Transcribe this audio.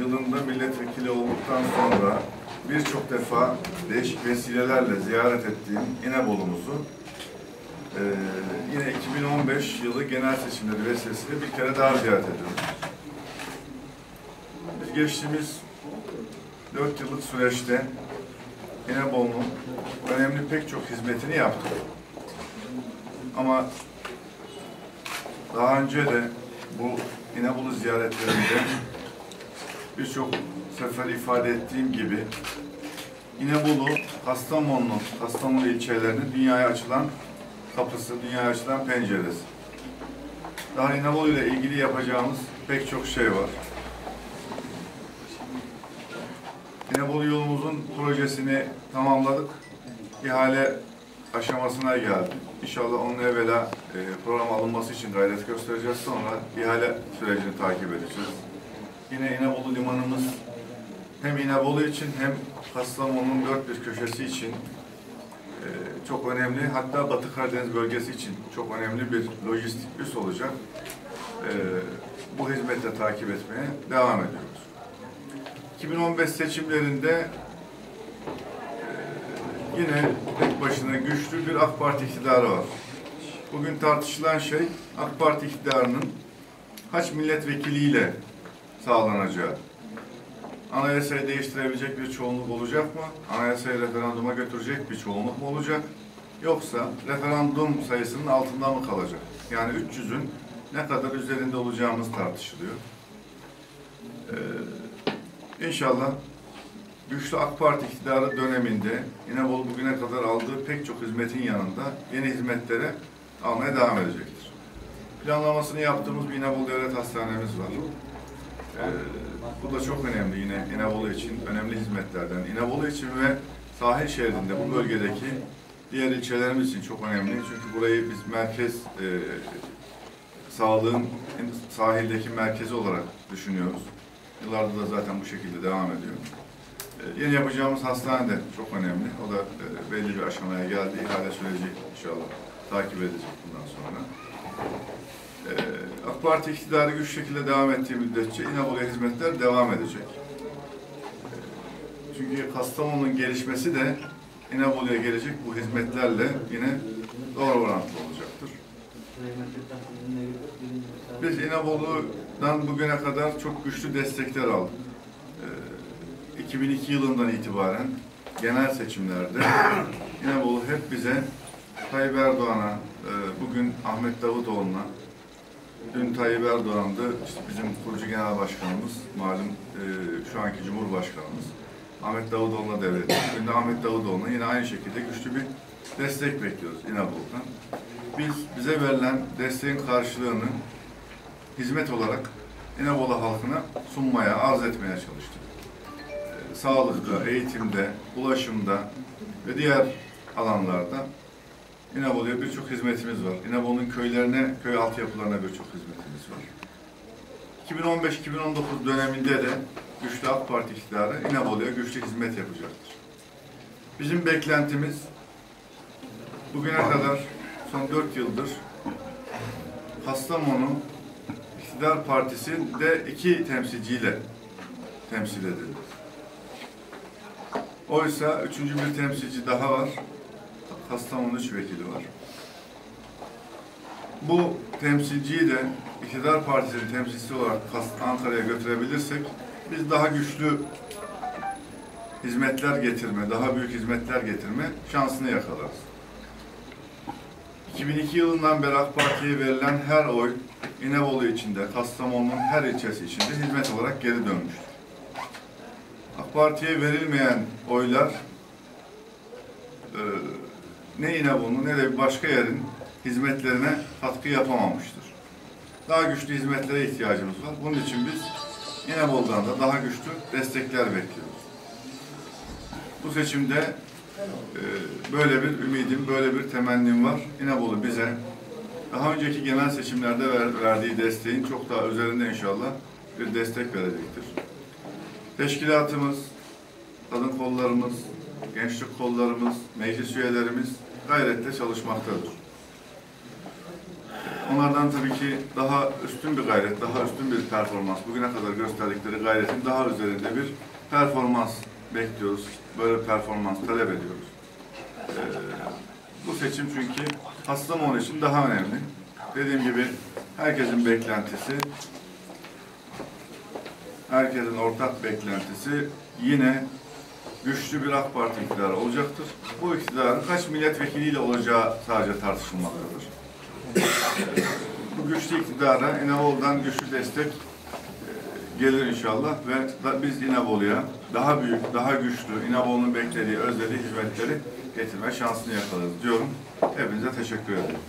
yılında milletvekili olduktan sonra birçok defa değişik vesilelerle ziyaret ettiğim İnebolu'muzu eee, yine 2015 yılı genel seçimleri vesilesiyle bir kere daha ziyaret ediyorum. Biz geçtiğimiz 4 yıllık süreçte İnebolu'nun önemli pek çok hizmetini yaptık. Ama daha önce de bu İnebolu ziyaretlerinde birçok sefer ifade ettiğim gibi İnebolu, Kastamonu, Kastamonu ilçelerinin dünyaya açılan kapısı, dünyaya açılan penceresi. Daha İnebolu ile ilgili yapacağımız pek çok şey var. İnebolu yolumuzun projesini tamamladık. İhale aşamasına geldi. İnşallah onun evvela e, program alınması için gayret göstereceğiz. Sonra ihale sürecini takip edeceğiz. Yine İnebolu limanımız hem İnebolu için hem Kastamonu'nun dört bir köşesi için e, çok önemli. Hatta Batı Karadeniz bölgesi için çok önemli bir lojistik üs olacak. E, bu hizmette takip etmeye devam ediyoruz. 2015 seçimlerinde e, yine tek başına güçlü bir AK Parti iktidarı var. Bugün tartışılan şey AK Parti iktidarının kaç milletvekiliyle sağlanacağı. Anayasayı değiştirebilecek bir çoğunluk olacak mı? Anayasayı referanduma götürecek bir çoğunluk mu olacak? Yoksa referandum sayısının altında mı kalacak? Yani 300'ün ne kadar üzerinde olacağımız tartışılıyor. Ee, inşallah güçlü AK Parti iktidarı döneminde İnebolu bugüne kadar aldığı pek çok hizmetin yanında yeni hizmetlere almaya devam edecektir. Planlamasını yaptığımız bir İnebolu Devlet Hastanemiz var. Ee, bu da çok önemli yine İnebolu için önemli hizmetlerden. İnebolu için ve sahil şehrinde bu bölgedeki diğer ilçelerimiz için çok önemli. Çünkü burayı biz merkez e, sağlığın sahildeki merkezi olarak düşünüyoruz. Yıllardır da zaten bu şekilde devam ediyor. E, yeni yapacağımız hastane de çok önemli. O da e, belli bir aşamaya geldi. İhale süreci inşallah takip edecek bundan sonra. Ee, AK Parti iktidarı güç şekilde devam ettiği müddetçe İnebolu'ya hizmetler devam edecek. Ee, Çünkü Kastamonu'nun gelişmesi de İnebolu'ya gelecek bu hizmetlerle yine doğru orantılı olacaktır. Biz İnebolu'dan bugüne kadar çok güçlü destekler aldık. Ee, 2002 yılından itibaren genel seçimlerde İnebolu hep bize Tayyip Erdoğan'a, e, bugün Ahmet Davutoğlu'na, dün Tayyip Erdoğan'dı, işte bizim kurucu genel başkanımız, malum e, şu anki Cumhurbaşkanımız Ahmet Davutoğlu'na devretti. De Ahmet Davutoğlu'na yine aynı şekilde güçlü bir destek bekliyoruz İnebolu'dan. Biz bize verilen desteğin karşılığını hizmet olarak İnebolu halkına sunmaya, arz etmeye çalıştık. E, sağlıkta, eğitimde, ulaşımda ve diğer alanlarda İnebolu'ya birçok hizmetimiz var. İnebolu'nun köylerine, köy altyapılarına birçok hizmetimiz var. 2015-2019 döneminde de güçlü AK Parti iktidarı İnebolu'ya güçlü hizmet yapacaktır. Bizim beklentimiz bugüne kadar son 4 yıldır Kastamonu İktidar Partisi de iki temsilciyle temsil edildi. Oysa üçüncü bir temsilci daha var. Kastamonu üç vekili var. Bu temsilciyi de iktidar partisinin temsilcisi olarak Ankara'ya götürebilirsek biz daha güçlü hizmetler getirme, daha büyük hizmetler getirme şansını yakalarız. 2002 yılından beri AK Parti'ye verilen her oy İnebolu içinde, Kastamonu'nun her ilçesi içinde hizmet olarak geri dönmüştür. AK Parti'ye verilmeyen oylar e, ne İnebolu'nun ne de başka yerin hizmetlerine katkı yapamamıştır. Daha güçlü hizmetlere ihtiyacımız var. Bunun için biz İnebolu'dan da daha güçlü destekler bekliyoruz. Bu seçimde e, böyle bir ümidim, böyle bir temennim var. İnebolu bize daha önceki genel seçimlerde ver- verdiği desteğin çok daha üzerinde inşallah bir destek verecektir. Teşkilatımız, kadın kollarımız, gençlik kollarımız, meclis üyelerimiz gayrette çalışmaktadır. Onlardan tabii ki daha üstün bir gayret, daha üstün bir performans, bugüne kadar gösterdikleri gayretin daha üzerinde bir performans bekliyoruz. Böyle performans talep ediyoruz. Ee, bu seçim çünkü Kastamonu için daha önemli. Dediğim gibi herkesin beklentisi, herkesin ortak beklentisi yine güçlü bir AK Parti iktidarı olacaktır. Bu iktidarın kaç milletvekiliyle olacağı sadece tartışılmaktadır. Bu güçlü iktidara İnebolu'dan güçlü destek e, gelir inşallah ve biz İnebolu'ya daha büyük, daha güçlü, İnebolu'nun beklediği, özlediği hizmetleri getirme şansını yakalarız diyorum. Hepinize teşekkür ederim.